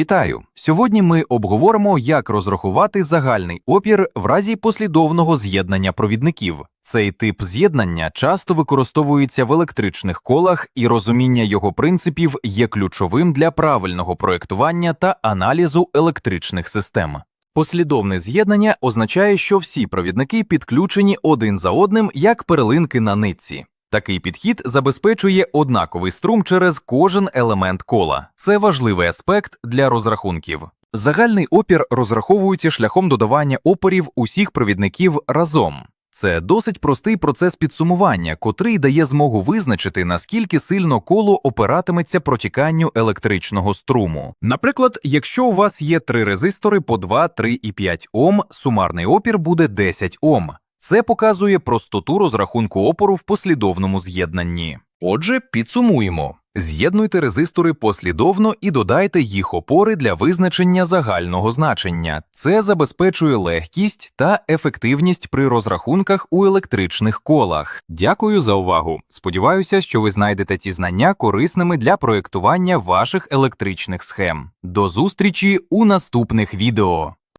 Вітаю! Сьогодні ми обговоримо, як розрахувати загальний опір в разі послідовного з'єднання провідників. Цей тип з'єднання часто використовується в електричних колах, і розуміння його принципів є ключовим для правильного проєктування та аналізу електричних систем. Послідовне з'єднання означає, що всі провідники підключені один за одним як перлинки на нитці. Такий підхід забезпечує однаковий струм через кожен елемент кола. Це важливий аспект для розрахунків. Загальний опір розраховується шляхом додавання опорів усіх провідників разом. Це досить простий процес підсумування, котрий дає змогу визначити, наскільки сильно коло опиратиметься протіканню електричного струму. Наприклад, якщо у вас є три резистори по 2, 3 і 5 Ом, сумарний опір буде 10 Ом. Це показує простоту розрахунку опору в послідовному з'єднанні. Отже, підсумуємо. З'єднуйте резистори послідовно і додайте їх опори для визначення загального значення. Це забезпечує легкість та ефективність при розрахунках у електричних колах. Дякую за увагу. Сподіваюся, що ви знайдете ці знання корисними для проєктування ваших електричних схем. До зустрічі у наступних відео.